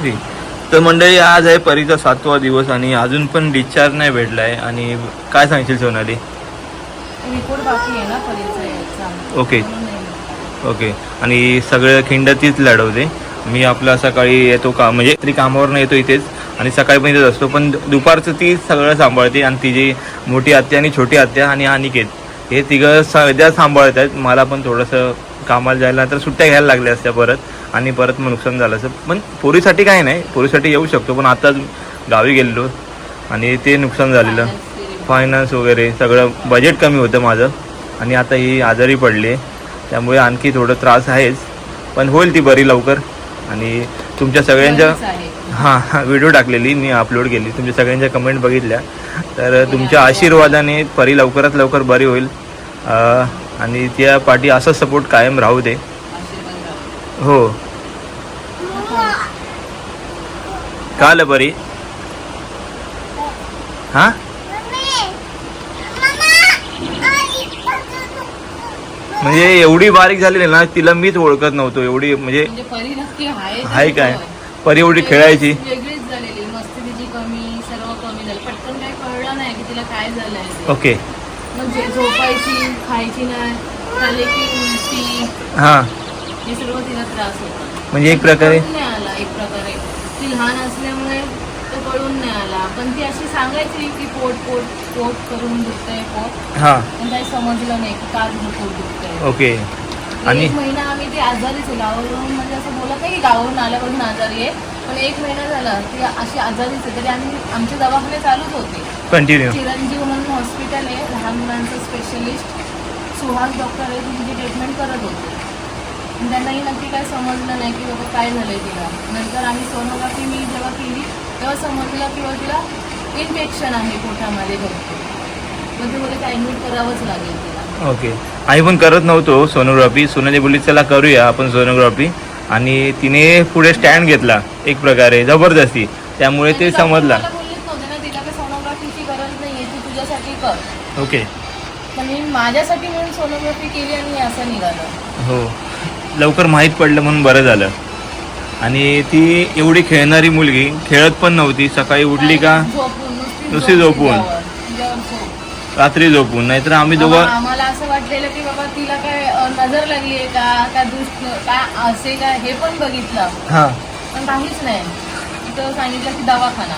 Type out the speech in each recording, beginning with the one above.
Free तर मंडळी आज आहे परीचा सातवा दिवस आणि अजून पण डिस्चार्ज नाही भेटला आहे आणि काय सांगशील सोनाली? रिपोर्ट बाकी आहे ना परीचा याचा. ओके. नाही. ओके. आणि सगळं खिंड तीच लढवते. मी आपला सकाळी येतो का म्हणजे तरी कामावरनं येतो इथेच. आणि सकाळी पण इथेच असतो. पण दुपारचं ती सगळं सांभाळते. आणि तिची मोठी आत्या आणि छोटी आत्या आणि अनिकेत हे तिघं सध्या सांभाळत आहेत मला पण थोडंसं कामाला जायला तर सुट्ट्या घ्यायला लागल्या असत्या परत. आणि परत मग नुकसान झालं असं. पण पोरीसाठी काही नाही. पोरीसाठी येऊ शकतो पण आताच गावी गेलेलो. आणि ते नुकसान झालेलं. फायनान्स वगैरे सगळं बजेट कमी होतं माझं. आणि आता ही आजारी पडली. आहे त्यामुळे आणखी थोडं त्रास आहेच. पण होईल ती बरी लवकर. आणि तुमच्या सगळ्यांच्या. हां हां व्हिडिओ टाकलेली. मी अपलोड केली. तुमच्या सगळ्यांच्या कमेंट बघितल्या. तर तुमच्या आशीर्वादाने परी लवकरात लवकर बरी होईल. आणि त्या पाठी असा सपोर्ट कायम राहू दे. हो. का आलं परी? हां? म्हणजे एवढी बारीक झालेली ना तिला मीच ओळखत नव्हतो. एवढी म्हणजे म्हणजे आहे काय? परी एवढी खेळायची. ओके. म्हणजे झोपायची खायची नाही की उलटी हां. हे सर्व तिला त्रास होता. म्हणजे एक प्रकारे? कळून नाही आला एक प्रकारे. ती लहान असल्यामुळे तो कळून नाही आला. पण ती अशी सांगायची की पोट पोट पोट करून दुखतंय पोट. हां. पण काही समजलं नाही की का तुझं पोट दुखतंय. ओके. आणि? एक महिना आम्ही ते आजारीच आहे. गावावरून म्हणजे असं बोलत नाही की गावावरून आल्यापासून आजारी आहे. पण एक महिना झाला ती अशी आजारीच आहे तरी आम्ही आमचे दवाखाने चालूच होते. कंटिन्यू चिरंजीव म्हणून हॉस्पिटल आहे. लहान मुलांचं स्पेशलिस्ट सुहास डॉक्टर आहे तिची ट्रीटमेंट करत होते. त्यांनाही नक्की काय समजलं नाही की बाबा काय झालंय तिला. नंतर आम्ही सोनोग्राफी मी जेव्हा केली तेव्हा समजलं की बाबा तिला इन्फेक्शन आहे पोटामध्ये भरपूर. मग ते ॲडमिट करावंच लागेल तिला. ओके आम्ही पण करत नव्हतो सोनोग्राफी. सोनाली बोलली चला करूया आपण सोनोग्राफी. आणि तिने पुढे स्टँड घेतला एक प्रकारे जबरदस्ती. त्यामुळे ते डॉक्टर समजला. ओके. पण मी माझ्यासाठी म्हणून सोनोग्राफी केली आणि असं निघालं. हो. लवकर माहीत पडलं म्हणून बरं झालं. आणि ती एवढी खेळणारी मुलगी खेळत पण नव्हती. सकाळी उठली का? नुसती नुसती झोप झोपून. रात्री झोपून नाहीतर आम्ही दोघं आम्हाला असं वाटलेलं की बाबा तिला काय अ, नजर लागली आहे का? काय दुष्ट काय असे काय हे पण बघितलं. हां. पण काहीच नाही. तिथं सांगितलं की दवाखाना.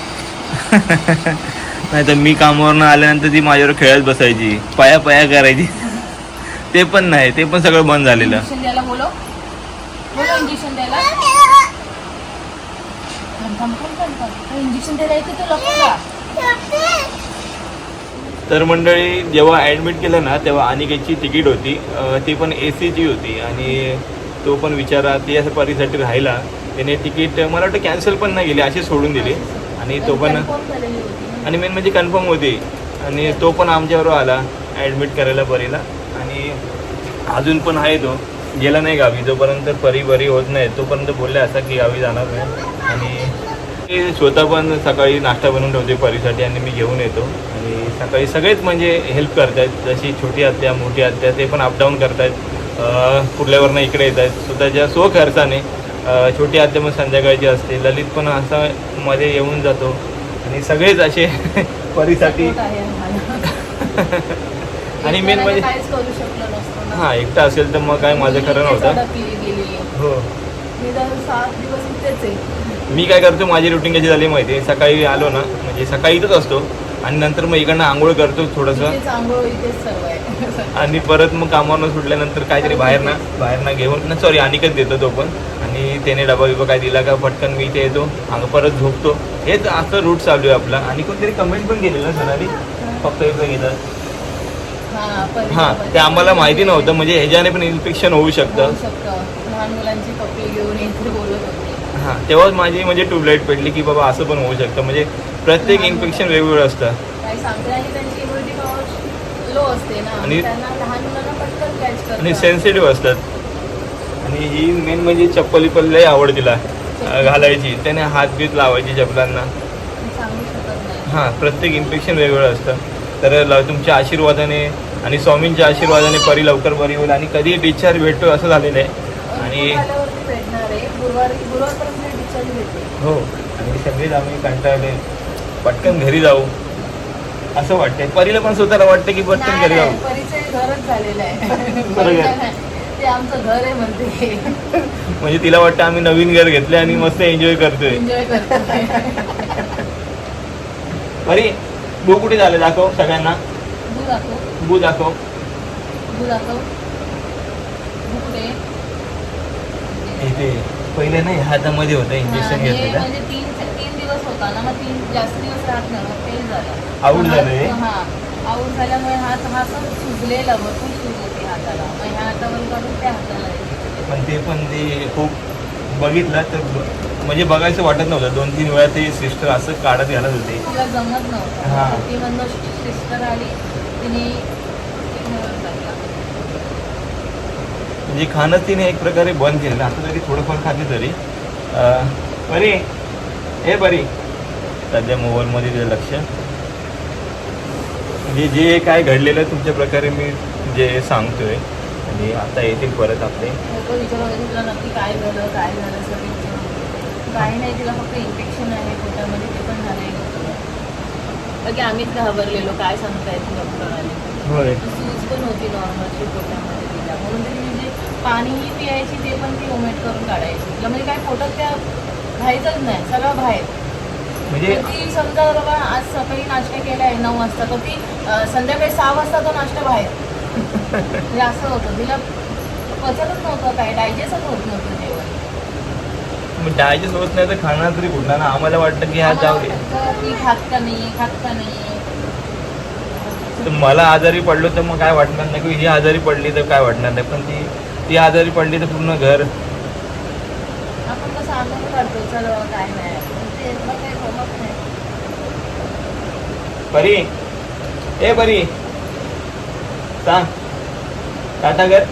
नाही तर मी कामावरनं आल्यानंतर ती माझ्यावर खेळत बसायची. पाया पाया करायची. ते पण नाही. ते पण सगळं बंद झालेलं. इंजेक्शन द्यायला बोलो बोलो इंजेक्शन द्यायला. इंजेक्शन द्यायला येते तू लवकर तर मंडळी जेव्हा ॲडमिट केलं ना तेव्हा अनिकेतची तिकीट होती. ती पण ए सीची होती आणि तो पण विचारा ती असं परीसाठी राहिला. त्याने तिकीट मला वाटतं कॅन्सल पण नाही केली अशी सोडून दिली. आणि तो पण आणि मेन म्हणजे कन्फर्म होती. आणि तो पण आमच्याबरोबर आला ॲडमिट करायला परीला. आणि अजून पण आहे तो. गेला नाही गावी. जोपर्यंत परी बरी होत नाही तोपर्यंत बोलले असा की गावी जाणार नाही. आणि ते स्वतः पण सकाळी नाश्ता बनवून ठेवते परीसाठी आणि मी घेऊन येतो. आणि सकाळी सगळेच म्हणजे हेल्प करतायत. जशी छोटी आत्या मोठी आत्या ते पण अपडाऊन करतायत. अं, कुठल्यावरनं इकडे येत आहेत स्वतःच्या स्वखर्चाने अं, छोटी आत्या मग संध्याकाळची असते. ललित पण असा मध्ये येऊन जातो. आणि सगळेच असे परीसाठी. आणि मेन म्हणजे. हां एकटा असेल तर मग काय माझं खरं नव्हतं. हो. मी काय करतो माझी रुटीन कशी झाली माहिती आहे सकाळी आलो ना म्हणजे सकाळी इथंच असतो. आणि नंतर मग इकडनं आंघोळ करतो थोडंसं. आणि परत मग कामावरनं सुटल्यानंतर काहीतरी बाहेर ना बाहेर ना घेऊन ना सॉरी अनिकच देतो तो पण. आणि त्याने डबा बिबा काय दिला का पटकन मी इथे येतो अंग परत झोपतो. हेच असं रूट चालू आहे आपला. आणि कोणतरी कमेंट पण केलेलं ना सरांनी फक्त एकदा घेतात हा, हां. ते आम्हाला माहिती नव्हतं. म्हणजे ह्याच्याने पण इन्फेक्शन होऊ शकतं. हां तेव्हाच माझी म्हणजे ट्यूबलाईट पेटली की बाबा असं पण होऊ शकतं. म्हणजे प्रत्येक इन्फेक्शन वेगवेगळं असतं. आणि आणि- सेन्सिटिव्ह असतात. आणि ही मेन म्हणजे चप्पल विप्पल लई आवड तिला घालायची. त्याने हात बीत लावायची चपलांना हां प्रत्येक इन्फेक्शन वेगवेगळं असतं. तर ल- तुमच्या आशीर्वादाने आणि स्वामींच्या आशीर्वादाने परी लवकर बरी होईल आणि कधी डिस्चार्ज भेटतो असं झालेलं आहे. आणि हो. आणि सगळेच आम्ही कंटाळले पटकन घरी जाऊ. असं वाटतंय. परीला पण स्वतःला वाटतं की पटकन घरी जाऊ. परीचं घरच झालेलं आहे. घर. परीचं नाही. ते आमचं घर आहे म्हणते. म्हणजे तिला वाटतं आम्ही नवीन घर घेतले आणि मस्त एन्जॉय करतोय. एन्जॉय परी बू कुठे झाले? दाखव सगळ्यांना. तू दाखव. बू दाखव. कुठे? इथे. पहिले नाही हातामध्ये होतं इंजेक्शन घेतलेलं. म्हणजे तीन तीन दिवस होता ना मग तीन जास्त दिवस राहत नाही मग फेल झाला Out झालं. हे? हा आऊट झाल्यामुळे हात हा असं सुजलेला भरपूर सूज होती हाताला. मग ह्या हातावर काढून त्या हाताला हे. पण ते पण ते खूप बघितलं तर ब- म्हणजे बघायचं वाटत नव्हतं. दोन तीन वेळा ते सिस्टर असं काढत घालत होते. तिला जमत हा. नव्हतं ती म्हणलं सिस्टर आली. तिने तिने टाकला. म्हणजे खाणं तिने एक प्रकारे बंद केलेलं. आता तरी थोडंफार खाते तरी. अं, बरी. हे बरी. सध्या मोबाईलमध्ये तिचं लक्ष. म्हणजे जे काय घडलेलं तुमच्या प्रकारे मी जे सांगतोय आणि आता येतील परत आपले. होते तुला नक्की काय झालं काय झालं सगळं. काही नाही तिला फक्त इन्फेक्शन आहे पोटामध्ये ते पण झालंय. की आम्हीच घाबरलेलो काय सांगतायत डॉक्टर आले. होय. सूज पण होती नॉर्मलची पोटामध्ये तिला. म्हणून ती म्हणजे पाणीही पियायची ते पण ती ओमेट करून काढायची. तिला म्हणजे काय पोटात त्या खायचंच नाही सगळं बाहेर. म्हणजे ती समजा बाबा आज सकाळी नाश्ता केला आहे नऊ वाजता तर ती संध्याकाळी सहा वाजता तो नाश्ता बाहेर. म्हणजे असं होतं तिला पचतच नव्हतं काय डायजेस्टच होत नव्हतं जेवण. डायजेस्ट होत नाही तर खाणार तरी कुठला ना आम्हाला वाटतं की हा जाऊ की खात का नाही खात का नाही मला आजारी पडलो तर मग काय वाटणार नाही की ही आजारी पडली तर काय वाटणार नाही. पण ती ती आजारी पडली तर पूर्ण घर. आपण कसं काढतो चल काय नाही. परी. ए परी. सांग. टाटा कर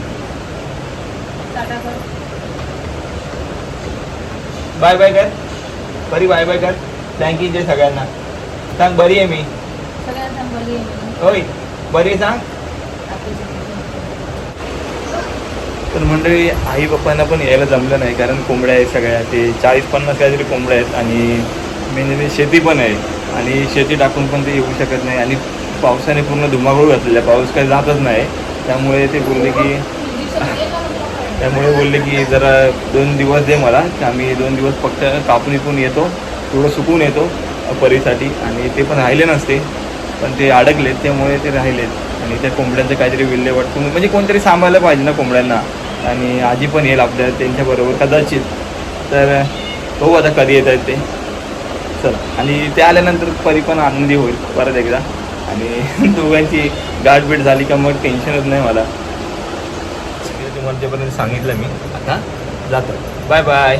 बाय बाय कर. परी बाय बाय कर थँक्यू दे सगळ्यांना. सांग बरी आहे मी. सगळ्यांना बरी आहे मी. होय. बरी सांग आपली तर मंडळी आई पप्पांना पण यायला जमलं नाही कारण कोंबड्या आहेत सगळ्या. ते चाळीस पन्नास काहीतरी कोंबड्या आहेत आणि मेन शेती पण आहे. आणि शेती टाकून पण ते येऊ शकत नाही. आणि पावसाने पूर्ण धुमाकूळ घातलेला आहे. पाऊस काही जातच नाही. त्यामुळे ते बोलले की त्यामुळे बोलले की जरा दोन दिवस दे मला की आम्ही दोन दिवस फक्त कापून इकून येतो. थोडं सुकून येतो परीसाठी. आणि ते पण राहिले नसते. पण ते अडकलेत त्यामुळे ते राहिलेत. आणि त्या कोंबड्यांचं काहीतरी विल्हेवाट म्हणजे कोणतरी सांभाळलं पाहिजे ना कोंबड्यांना. आणि आजी पण येईल आपल्या त्यांच्याबरोबर कदाचित. तर बघू आता कधी येत आहेत ते. चल. आणि ते आल्यानंतर परी पण आनंदी होईल परत एकदा. आणि दोघांची गाठभेट झाली का मग टेन्शनच नाही मला. तुम्हाला जेपर्यंत सांगितलं मी. आता जातो. Bye bye